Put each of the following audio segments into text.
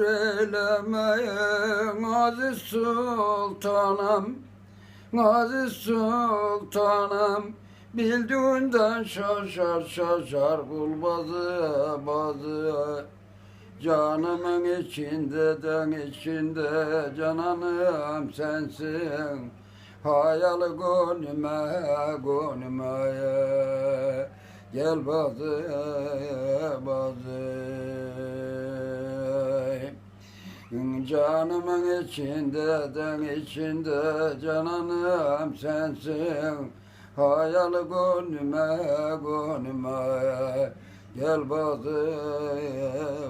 eylemeyin Aziz Sultanım Aziz Sultanım. Bildiğinden şaşar şaşar kul bazı. Bazı Canımın içinde den içinde cananım sensin. Hayal gönlüme gönlüme. Gel bazı bazı Canımın içinde den içinde cananım sensin. Hayal gönlüme gönlüme Gel bazı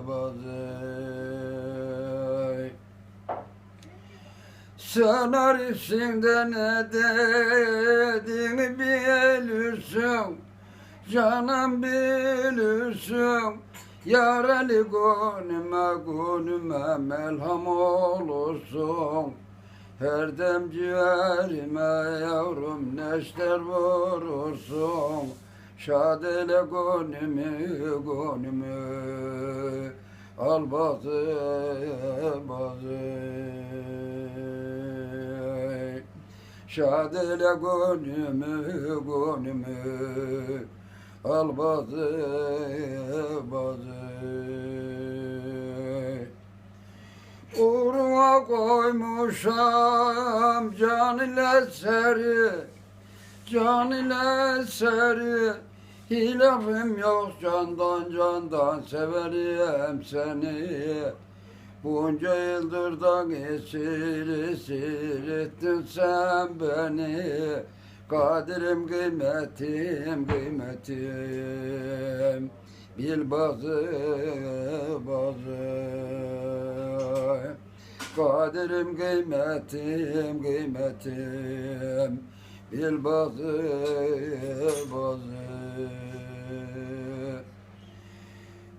bazı. Sen arifsinde ne dediğini bilirsin Canım bilirsin Yar eli gönlüme gönlüme melham olursun. Her dem ciğerime yavrum neşter vurursun. Şad eyle gönlümü gönlümü Al bazı bazı. Şad eyle gönlümü gönlümü Al bazı bazı Uğruna koymuşam can ile seri Can ile seri. Hilafım yok candan candan severim seni. Bunca yıldır da esir ettin sen beni Kaderim kıymetim kıymetim. Bil bazı bazı. Kaderim kıymetim kıymetim. Bil bazı bazı.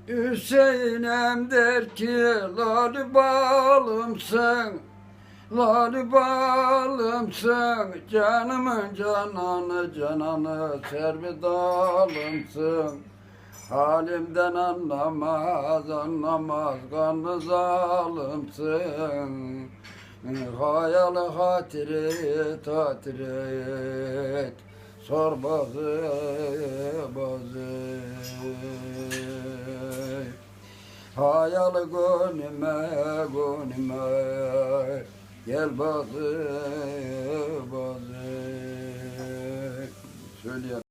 Hüseyin'em der ki Lali balımsın Lali balımsın Canımın cananı cananı Servidalımsın Halimden anlamaz anlamaz Kanlı zalımsın. Hayalı hatiret hatiret Sor bazı bazı. Hayalı gönlüme gönlüme Gel bazı bazı Söyle